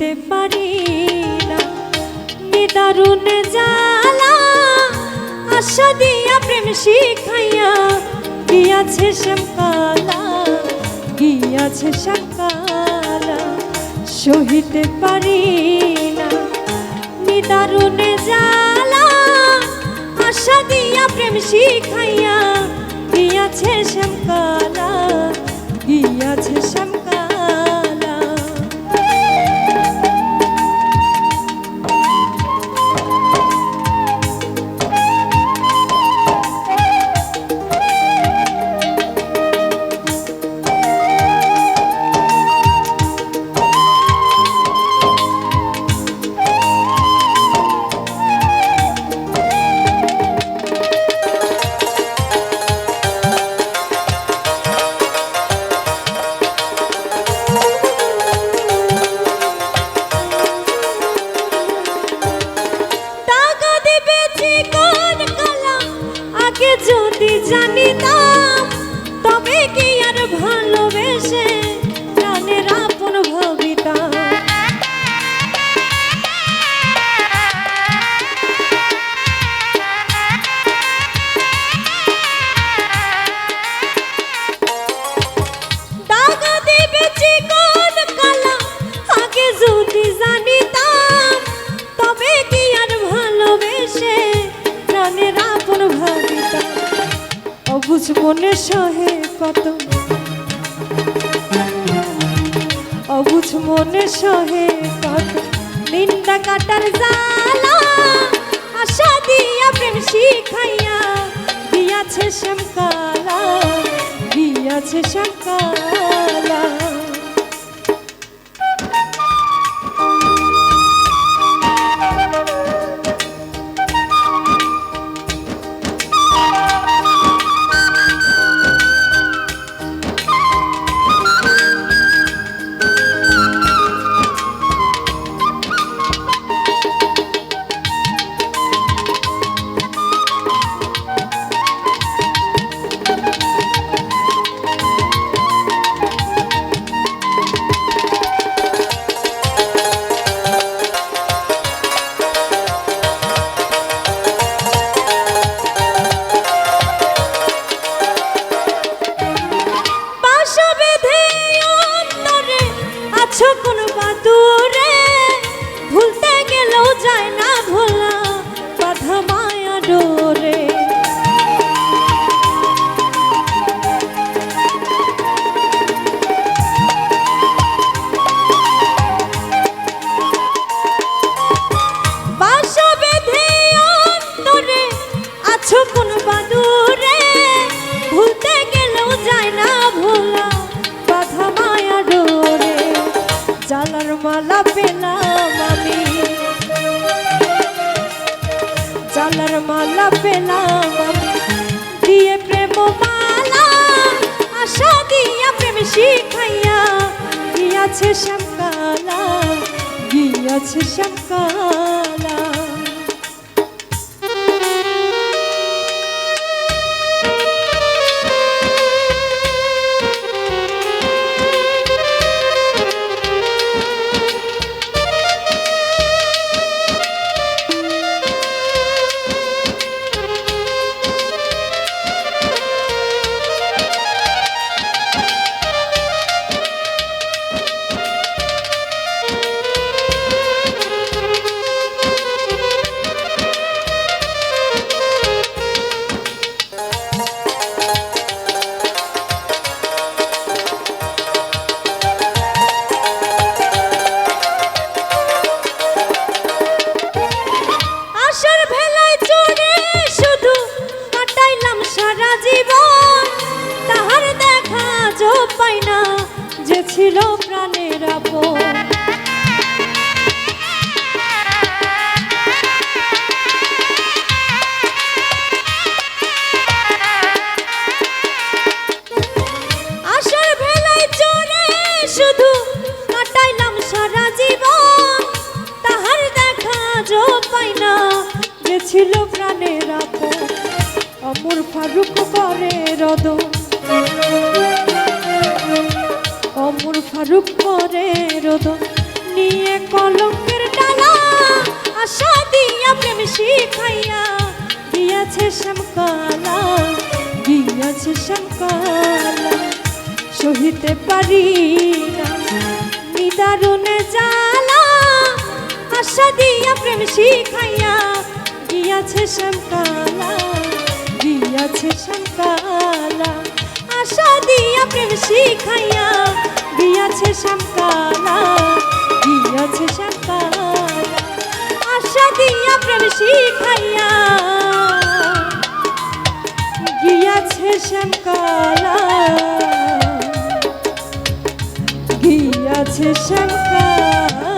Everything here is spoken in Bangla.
সহিতে পারি না। নিদারুণে জ্বালা, আশা দিয়া প্রেম শিখাইয়া গিয়াছে শ্যামকালা গিয়াছে শ্যামকালা, সহিতে পারি না। নিদারুণে জ্বালা, আশা দিয়া প্রেম শিখাইয়া গিয়াছে শ্যামকালা, গিয়াছে যদি জানিতাম তবে কি আর ভালোবেসে প্রাণের আপন ভাবিতাম? টাকা দিবে চিকন অবুঝ মনে সহে কত অবুঝ মনে সহে কত নিন্দা কাটার জালা আশা দিয়া প্রেম শিখাইয়া দিয়াছে শ্যামকালা দিয়াছে শ্যামকালা। পেলাম দিয়ে প্রেম মালা আশা দিয়া প্রেম শিখাইয়া গিয়াছে শ্যামকালা গিয়াছে শ্যামকালা। শুধু কাটাইলাম সারা জীবন, তাহার দেখা জো পাই না। যে ছিল প্রাণের আপন, অমর ফারুক করে রদ অমর ফারুক করে রোদন নিয়ে কলঙ্কের ডালা, আশা দিয়া প্রেম শিখাইয়া গিয়াছে শ্যামকালা গিয়াছে শ্যামকালা। সহিতে পারি না। নিদারুণে জ্বালা, আশা দিয়া প্রেম শিখাইয়া গিয়াছে শ্যামকালা গিয়াছে শ্যামকালা। আশা দিয়া প্রেম শিখাইয়া গিয়াছে শ্যামকালা গিয়াছে শ্যামকালা। আশা দিয়া প্রেম শিখাইয়া গিয়াছে শ্যামকালা। আছে শঙ্কা